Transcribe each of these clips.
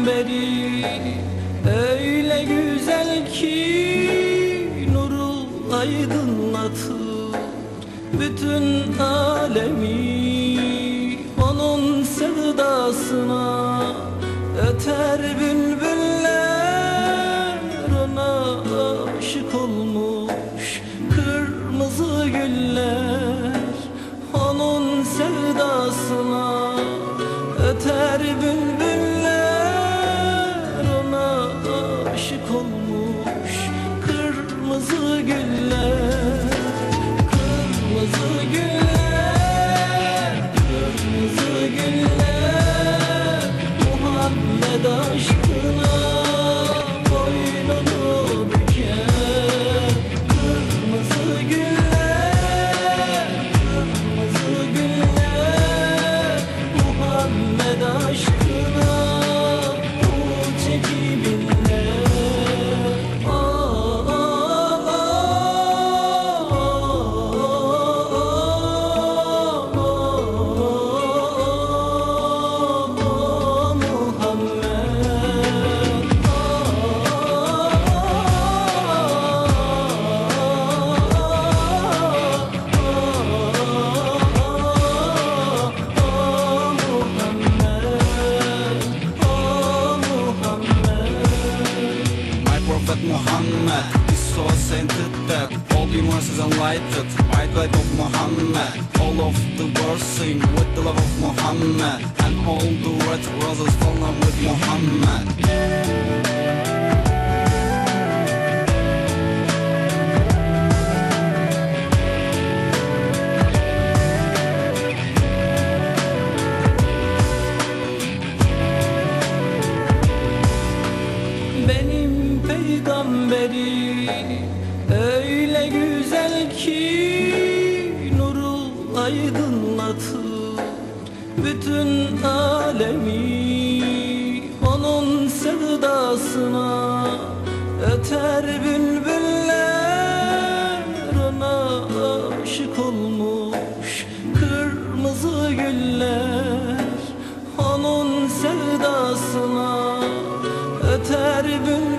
çemberi öyle güzel ki nuru aydınlatır bütün alemi. Onun sevdasına öter bülbüller ona aşık olmuş kırmızı güller. Onun sevdasına güller that all universe is enlightened by the light of Muhammad. All of the world sing with the love of Muhammad, and all the red roses fall in with Muhammad. Benim peygamberi öyle güzel ki nuru aydınlatır bütün alemi. Onun sevdasına öter bülbüller ona aşık olmuş kırmızı güller. Onun sevdasına öter bülbüller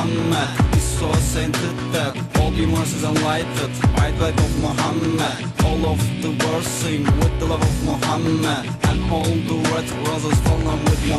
Muhammad is so sainted that all universe is enlightened by the light of Muhammad. All of the world sing with the love of Muhammad, and all the red roses fall in with.